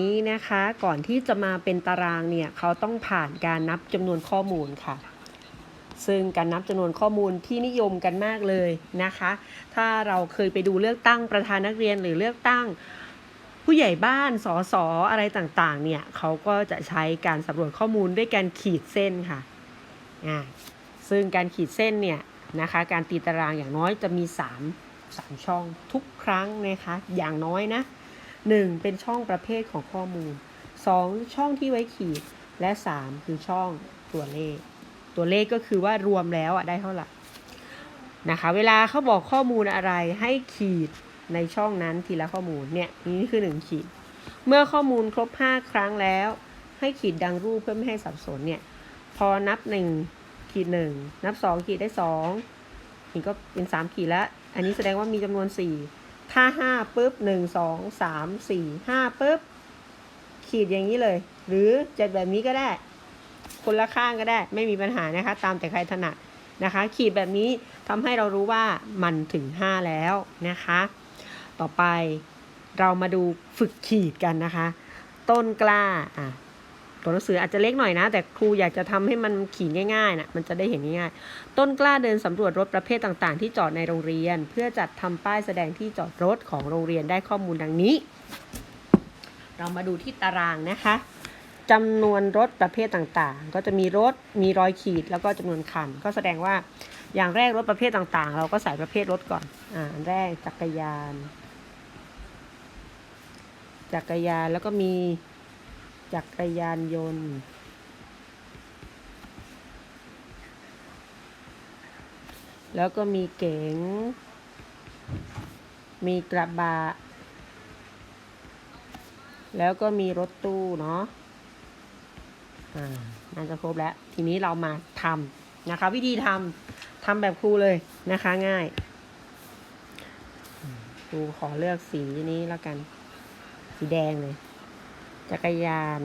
นี้นะคะก่อนที่จะมาเป็นตารางเนี่ยเขาต้องผ่านการนับจำนวนข้อมูลค่ะ ซึ่งการนับจำนวนข้อมูลที่นิยมกันมากเลยนะคะ ถ้าเราเคยไปดูเลือกตั้งประธานนักเรียนหรือเลือกตั้งผู้ใหญ่บ้านสอสออะไรต่างๆเนี่ยเขาก็จะใช้การสำรวจข้อมูลด้วยการขีดเส้นค่ะอ่าซึ่งการขีดเส้นเนี่ยนะคะการตีตารางอย่างน้อยจะมี 3 3 ช่องทุกครั้งนะคะอย่างน้อยนะ 1. เป็นช่องประเภทของข้อมูล 2. ช่องที่ไว้ขีด และ 3 คือช่องตัวเลข ตัวเลขก็คือว่ารวมแล้วอะได้เท่าไหร่นะคะ เวลาเขาบอกข้อมูลอะไรให้ขีดในช่องนั้นทีละข้อมูลเนี่ยนี่คือ 1 ขีด เมื่อข้อมูลครบ 5 ครั้งแล้ว ให้ขีดดังรูปเพื่อไม่ให้สับสนเนี่ยพอนับ 1 ขีด 1 นับ 2 ขีดได้2นี่ก็เป็น 3 ขีดแล้วอันนี้แสดงว่ามีจำนวน 4 ถ้าห้าปุ๊บหนึ่งสองสามสี่ห้าปุ๊บ ขีดอย่างนี้เลย หรือจัดแบบนี้ก็ได้ คนละข้างก็ได้ ไม่มีปัญหานะคะ ตามแต่ใครถนัดนะคะ ขีดแบบนี้ทำให้เรารู้ว่ามันถึง 5 แล้วนะคะ ต่อไปเรามาดูฝึกขีดกันนะคะ ต้นกล้าอะ ตัวหนังสืออาจจะเล็กหน่อยนะ แต่ครูอยากจะทำให้มันขีดง่ายๆนะมันจะได้เห็นง่ายๆ ต้นกล้าเดินสำรวจรถประเภทต่างๆ ที่จอดในโรงเรียน เพื่อจัดทำป้ายแสดงที่จอดรถของโรงเรียนได้ข้อมูลดังนี้ เรามาดูที่ตารางนะคะจำนวนรถประเภทต่างๆ ก็จะมีรถมีรอยขีดแล้วก็จำนวนคัน ก็แสดงว่าอย่างแรกรถประเภทต่างๆ เราก็ใส่ประเภทรถก่อนอ่าอันแรกจักรยาน จักรยานแล้วก็มี จักรยานยนต์ แล้วก็มีเก๋ง มีกระบะ แล้วก็มีรถตู้เนาะอ่าน่าจะครบแล้ว ทีนี้เรามาทำนะคะ วิธีทำทำแบบครูเลยนะคะง่ายครูขอเลือกสีนี้แล้วกัน สีแดงเลย จักรยาน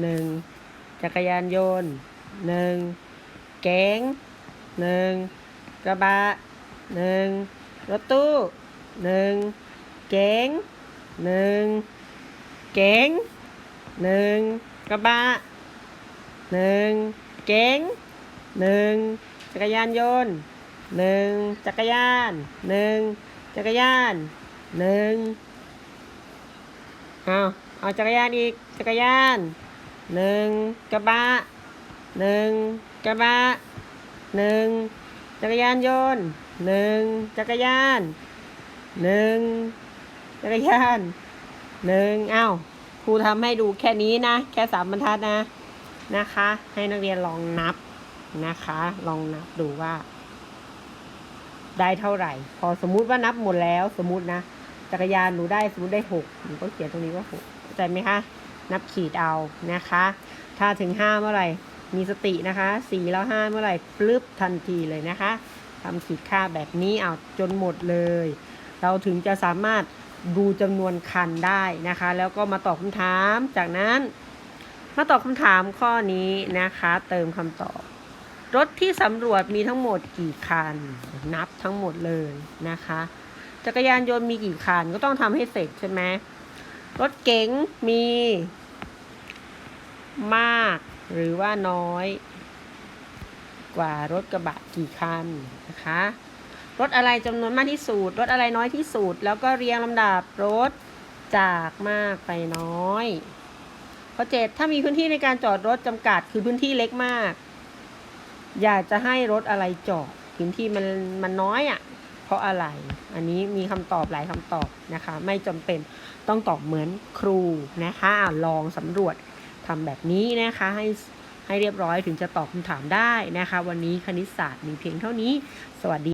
หนึ่งจักรยานยนต์หนึ่งเก๋งหนึ่งกระบะหนึ่งรถตู้หนึ่งเก๋งหนึ่งเก๋งหนึ่งกระบะหนึ่งเก๋งหนึ่งจักรยานยนต์หนึ่งจักรยานหนึ่งจักรยานหนึ่ง เอาเอาจักรยานอีก จักรยานหนึ่งกระบะหนึ่งกระบะหนึ่งจักรยานยนต์หนึ่งจักรยานหนึ่งจักรยานหนึ่งเอ้าครูทำให้ดูแค่นี้นะ แค่สามบรรทัดนะนะคะ ให้นักเรียนลองนับนะคะ ลองนับดูว่า ได้เท่าไหร่ พอสมมุติว่านับหมดแล้วสมมุตินะ จักรยานหนูได้สมมติได้หกหนูก็เขียนตรงนี้ว่าหกเข้าใจไหมคะ นับขีดเอานะคะ ถ้าถึงห้าเมื่อไหร่มีสตินะคะสี่แล้วห้าเมื่อไหร่ปลึบทันทีเลยนะคะทำขีดค่าแบบนี้เอาจนหมดเลย เราถึงจะสามารถดูจำนวนคันได้นะคะ แล้วก็มาตอบคำถามจากนั้น มาตอบคำถามข้อนี้นะคะ เติมคำตอบ รถที่สำรวจมีทั้งหมดกี่คัน นับทั้งหมดเลยนะคะ จักรยานยนต์มีกี่คันก็ต้องทำให้เสร็จใช่ไหมรถเก๋งมี มากหรือว่าน้อย กว่ารถกระบะกี่คันนะคะ รถอะไรจำนวนมากที่สุดรถอะไรน้อยที่สุด แล้วก็เรียงลำดับรถจากมากไปน้อยข้อเจ็ดถ้ามีพื้นที่ในการจอดรถจำกัดคือพื้นที่เล็กมาก อยากจะให้รถอะไรจอดพื้นที่มันมันน้อยอะ่ะ ราะอะไร อันนี้มีคำตอบหลายคำตอบนะคะ ไม่จำเป็นต้องตอบเหมือนครูนะคะอะลองสำรวจทำแบบนี้นะคะให้ให้เรียบร้อยถึงจะตอบคำถามได้นะคะ วันนี้คณิตศาสตร์มีเพียงเท่านี้ สวัสดี